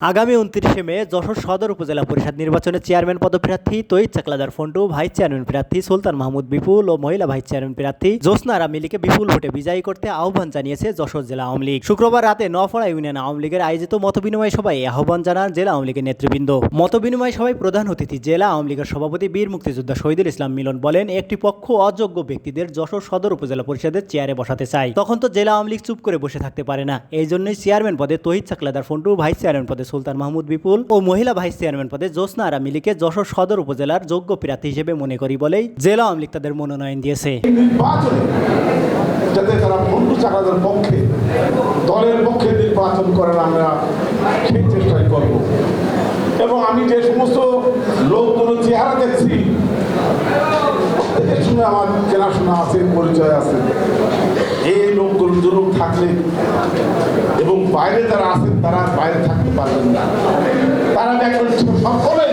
আগামী উনত্রিশে মে যশোর সদর উপজেলা পরিষদ নির্বাচনে চেয়ারম্যান পদপ্রার্থী তৈত চাকলাদার ফন্টু, ভাইস চেয়ারম্যান প্রার্থী সুলতান মাহমুদ বিপুল ও মহিলা ভাইস চেয়ারম্যান প্রার্থী জ্যোৎস্না রামিলিকে বিপুল ভোটে বিজয়ী করতে আহ্বান জানিয়েছে যশোর জেলা আওয়ামী লীগ। শুক্রবার রাতে নফড়া ইউনিয়ন আওয়ামী লীগের আয়োজিত মতবিনিময় সভায় আহ্বান জানান জেলা আওয়ামী লীগের নেতৃবৃন্দ। মতবিনিময় সভায় প্রধান অতিথি জেলা আওয়ামী লীগের সভাপতি বীর মুক্তিযোদ্ধা শহীদুল ইসলাম মিলন বলেন, একটি পক্ষ অযোগ্য ব্যক্তিদের যশোর সদর উপজেলা পরিষদের চেয়ারে বসাতে চায়। তখন তো জেলা আওয়ামী লীগ চুপ করে বসে থাকতে পারে না। এই জন্যই চেয়ারম্যান পদে তহিদ চাকলাদার ফন্টু, ভাইস চেয়ারম্যান পদে সুলতান মাহমুদ বিপুল ও মহিলা ভাইস চেয়ারম্যান পদে জ্যোৎস্না আরা মিলিকে যশোর সদর উপজেলার যোগ্য প্রার্থী হিসেবে মনে করি বলেই জেলা আওয়ামী লীগ তাদের মনোনয়ন দিয়েছে। যাতে তারা বন্ধু চাকাদের পক্ষে, দলের পক্ষে নির্বাচন করার আমরা সেই চেষ্টাই করব। এবং আমি যে সমস্ত লোকগুলো চেহারা দেখছি সঙ্গে আমার চেনাশোনা আছে, পরিচয় আছে। এই লোকগুলো থাকলে এবং বাইরে যারা আছেন, তারা বাইরে থাকতে পারবেন না। তারা দেখবেন সকলেই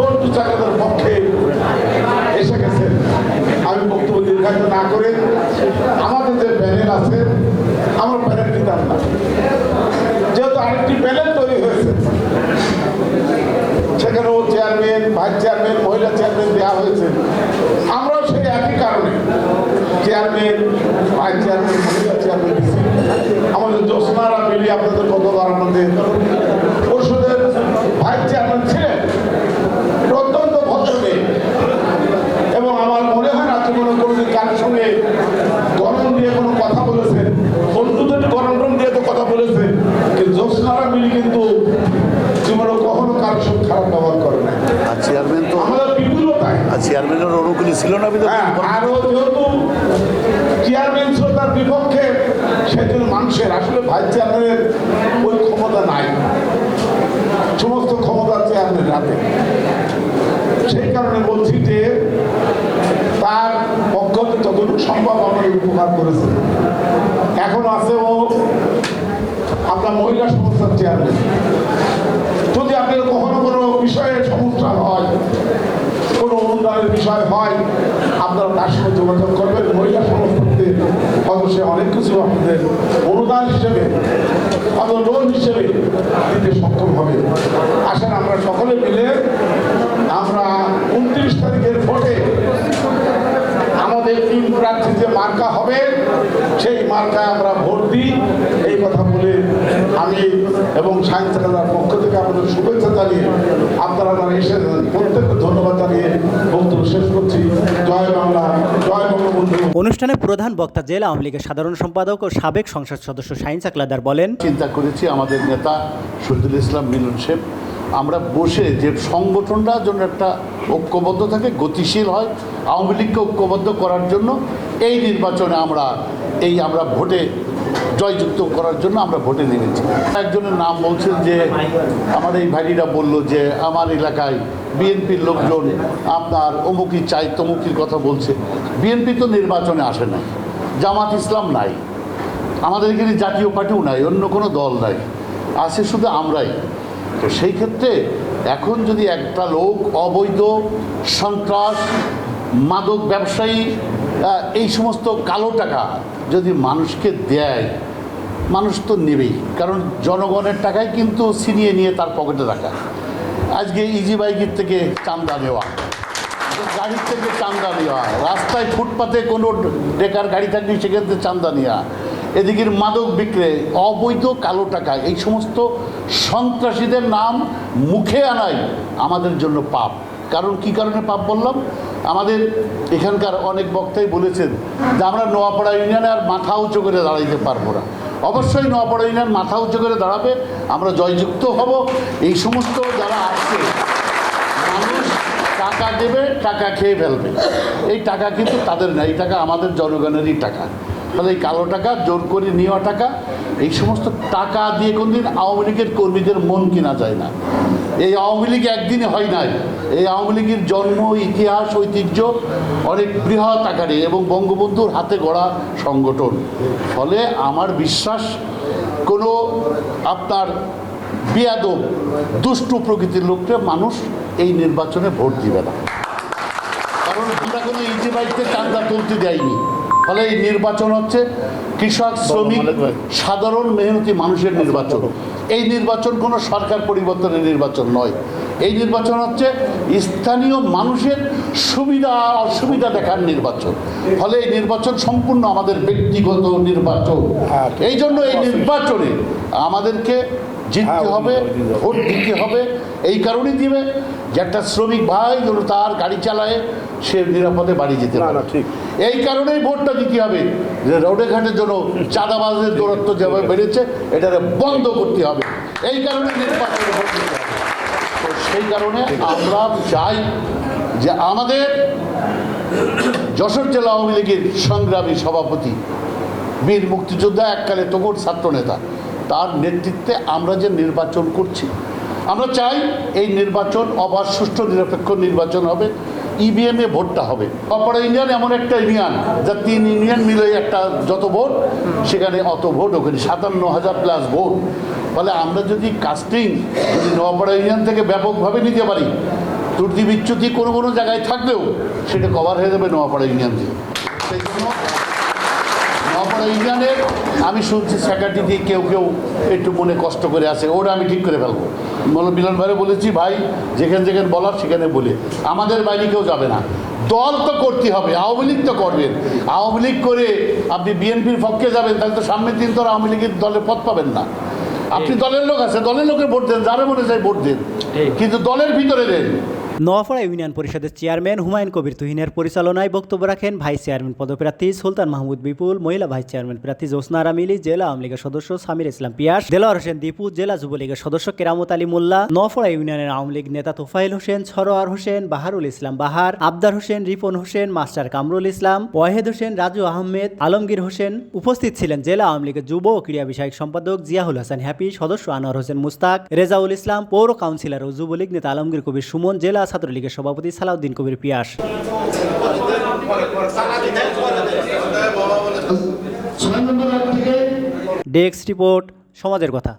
বন্ধু চাকাদের পক্ষে এসে গেছেন। আমি বক্তব্য দীর্ঘায়িত না করে আমাদের যে প্যানেল আছে, আমরা প্যানেল দিতাম না। যেহেতু আরেকটি প্যানেল তৈরি হয়েছে, সেখানেও চেয়ারম্যান, ভাইস চেয়ারম্যান, মহিলা চেয়ারম্যান দেওয়া হয়েছে। আমরাও সেই একই কারণে চেয়ারম্যান, ভাইস চেয়ারম্যান, মহিলা চেয়ারম্যান আমাদের জ্যোৎস্নারা মিলে আপনাদের কতবার আমাদের পরিষদের ভাইস চেয়ারম্যান ছিলেন। অত্যন্ত ভদ্র এবং আমার মনে হয় না জীবনে কোনোদিন কারোর সঙ্গে গরম দিয়ে কোনো কথা বলেছেন বন্ধুদের গরম টরম দিয়ে তো কথা বলেছে কিন্তু জ্যোৎস্নারা মিলি কিন্তু জীবনে কখনো কারোর সঙ্গে খারাপ ব্যবহার করে না আর চেয়ারম্যান তো আমাদের আর চেয়ারম্যানের অনুকূলে ছিল না হ্যাঁ আরও যেহেতু চেয়ারম্যান ছিল তার বিপক্ষে, সেজন্য মানুষের আসলে ভাইস চেয়ারম্যানের ওই ক্ষমতা নাই। সমস্ত ক্ষমতা চেয়ারম্যান হাতে। সেই কারণে বলছি যে, তার পক্ষ যতটুকু সম্ভব আমাদের উপকার করেছে। এখন আছে ও আপনার মহিলা সংস্থার চেয়ারম্যান যদি আপনার কখনো কোনো বিষয়ে সমস্যা হয় কোনো অনুদানের বিষয় হয়, আপনারা তার সঙ্গে যোগাযোগ করবেন, মহিলা সংস্থাতে। হয়তো সে অনেক কিছু আপনাদের অনুদান হিসেবে হয়তো লোন হিসেবে দিতে সক্ষম হবে। আসেন আমরা সকলে মিলে, আমরা উনত্রিশ তারিখের ভোটে আমাদের তিন প্রার্থী যে মার্কা হবে, সেই মার্কায় আমরা ভোট দিই। এই কথা বলে আমি এবং সায়েন্স একাডেমির পক্ষ থেকে আপনাদের শুভেচ্ছা জানিয়ে আপনারা যারা এসেছেন প্রত্যেককে ধন্যবাদ জানিয়ে বক্তব্য শেষ করছি। জয় বাংলা জয় বঙ্গবন্ধু। অনুষ্ঠানে প্রধান বক্তা জেলা আওয়ামী লীগের সাধারণ সম্পাদক ও সাবেক সংসদ সদস্য শাহিন চাকলাদার বলেন চিন্তা করেছি আমাদের নেতা শহীদুল ইসলাম মিলন শেখ আমরা বসে যে সংগঠনটা জন্য একটা ঐক্যবদ্ধ থাকে গতিশীল হয় আওয়ামী লীগকে ঐক্যবদ্ধ করার জন্য এই নির্বাচনে আমরা এই আমরা ভোটে জয়যুক্ত করার জন্য আমরা ভোটে নেমেছি। একজনের নাম বলছেন যে, আমার এই ভাইরা বলল যে, আমার এলাকায় বিএনপির লোকজন আপনার অমুকি চাই তমুকির কথা বলছে। বিএনপি তো নির্বাচনে আসে না জামাত ইসলাম নাই। আমাদের এখানে জাতীয় পার্টিও নাই, অন্য কোনো দল নাই। আছে শুধু আমরাই। তো সেই ক্ষেত্রে এখন যদি একটা লোক অবৈধ, সন্ত্রাস, মাদক ব্যবসায়ী এই সমস্ত কালো টাকা যদি মানুষকে দেয়, মানুষ তো নেবেই। কারণ জনগণের টাকায় কিন্তু ছিনিয়ে নিয়ে তার পকেটে রাখা। আজকে ইজি বাইকের থেকে চান্দা নেওয়া, গাড়ির থেকে চান্দা নেওয়া, রাস্তায় ফুটপাতে কোনো ডেকার গাড়ি থাকলে সেখান থেকে চান্দা নেওয়া, এদিকের মাদক বিক্রয়, অবৈধ কালো টাকা, এই সমস্ত সন্ত্রাসীদের নাম মুখে আনাই আমাদের জন্য পাপ। কারণ কি কারণে পাপ বললাম? আমাদের এখানকার অনেক বক্তাই বলেছেন যে আমরা নোয়াপাড়া ইউনিয়নে আর মাথা উঁচু করে দাঁড়াইতে পারব না। অবশ্যই নোয়াপাড়া ইউনিয়ন মাথা উঁচু করে দাঁড়াবে, আমরা জয়যুক্ত হব। এই সমস্ত যারা আসছে মানুষ টাকা দেবে, টাকা খেয়ে ফেলবে। এই টাকা কিন্তু তাদের না, এই টাকা আমাদের জনগণেরই টাকা। তাহলে এই কালো টাকা, জোর করে নেওয়া টাকা, এই সমস্ত টাকা দিয়ে কোনদিন আওয়ামী লীগের কর্মীদের মন কিনা যায় না। এই আওয়ামী লীগ একদিনে হয় নাই। এই আওয়ামী লীগের জন্ম, ইতিহাস, ঐতিহ্য অনেক বৃহৎ আকারে এবং বঙ্গবন্ধুর হাতে গড়া সংগঠন। ফলে আমার বিশ্বাস, কোনো আপনার বেয়াদব, দুষ্টু প্রকৃতির লোককে মানুষ এই নির্বাচনে ভোট দিবে না। কারণ আমরা কোনো ইজি বাইকতে চান্দা তুলতে দেয়নি। ফলে এই নির্বাচন হচ্ছে কৃষক শ্রমিক সাধারণ মেহনতি মানুষের নির্বাচন। এই নির্বাচন কোনো সরকার পরিবর্তনের নির্বাচন নয়। এই নির্বাচন হচ্ছে স্থানীয় মানুষের সুবিধা অসুবিধা দেখার নির্বাচন। ফলে এই নির্বাচন সম্পূর্ণ আমাদের ব্যক্তিগত নির্বাচন। এই জন্য এই নির্বাচনে আমাদেরকে জিততে হবে ভোট দিতে হবে। এই কারণেই দিবে যে একটা শ্রমিক ভাই যেন তার গাড়ি চালায় সে নিরাপদে বাড়ি যেতে পারে। ঠিক। এই কারণেই ভোটটা দিতে হবে যে রোডে ঘাটের জন্য চাঁদাবাজের দূরত্ব যেভাবে বেড়েছে এটাকে বন্ধ করতে হবে। এই কারণে নির্বাচনে ভোট দিতে হবে। সেই কারণে আমরা চাই যে আমাদের যশোর জেলা আওয়ামী লীগের সংগ্রামী সভাপতি বীর মুক্তিযোদ্ধা, এককালে তবুর ছাত্রনেতা তার নেতৃত্বে আমরা যে নির্বাচন করছি। আমরা চাই এই নির্বাচন অবাধ, সুষ্ঠু, নিরপেক্ষ নির্বাচন হবে। ইভিএমে ভোটটা হবে। অপর ইউনিয়ন এমন একটা ইউনিয়ন, যা তিন ইউনিয়ন মিলে একটা যত ভোট, সেখানে অত ভোট, ওখানে সাতান্ন হাজার প্লাস ভোট। ফলে আমরা যদি কাস্টিং যদি নোয়াপাড়া ইউনিয়ন থেকে ব্যাপকভাবে নিতে পারি, ত্রুটি বিচ্যুতি কোনো কোনো জায়গায় থাকলেও সেটা কভার হয়ে যাবে নোয়াপাড়া ইউনিয়ন থেকে। সেই জন্য নপাড়া ইউনিয়নের আমি শুনছি সেক্রেটারি দিয়ে কেউ কেউ একটু মনে কষ্ট করে আছে ওটা আমি ঠিক করে ফেলব। বলো মিলন ভাইরে বলেছি ভাই যেখানে যেখানে বলার সেখানে বলে। আমাদের বাইরে কেউ যাবে না। দল তো করতে হবে আওয়ামী লীগ তো করবেন। আওয়ামী লীগ করে আপনি বিএনপির পক্ষে যাবেন তাহলে তো সামনের দিন তো আওয়ামী লীগের দলের পথ পাবেন না। আপনি দলের লোক আছে দলের লোকের ভোট দেন যারা মনে চাই ভোট দেন। কিন্তু দলের ভিতরে দেন। নোয়াপাড়া ইউনিয়ন পরিষদের চেয়ারম্যান হুমায়ুন কবির তুহিনের পরিচালনায় বক্তব্য রাখেন ভাইস চেয়ারম্যান পদপ্রার্থী সুলতান মাহমুদ বিপুল, মহিলা ভাইস চেয়ারম্যান প্রার্থী জোসনা রামিলি, জেলা আওয়ামী লীগের সদস্য সামির ইসলাম পিয়াস, দেলোয়ার হোসেন দীপু, জেলা যুবলীগের সদস্য কেরামত আলী মোল্লা নোয়াপাড়া ইউনিয়নের আওয়ামী লীগ নেতা তোফাইল হোসেন, সরোয়ার হোসেন, বাহারুল ইসলাম বাহার, আবদার হোসেন, রিপন হোসেন, মাস্টার কামরুল ইসলাম, ওয়াহেদ হোসেন, রাজু আহমেদ, আলমগীর হোসেন উপস্থিত ছিলেন জেলা আওয়ামী লীগের যুব ও ক্রীড়া বিষয়ক সম্পাদক জিয়াহুল হাসান হ্যাপি, সদস্য আনোয়ার হোসেন মুস্তাক, রেজাউল ইসলাম পৌর কাউন্সিলর ও যুবলীগ নেতা আলমগীর কবির সুমন, জেলা ছাত্রলীগের সভাপতি সালাউদ্দিন কবির পিয়াস। ডেস্ক রিপোর্ট সমাজের কথা।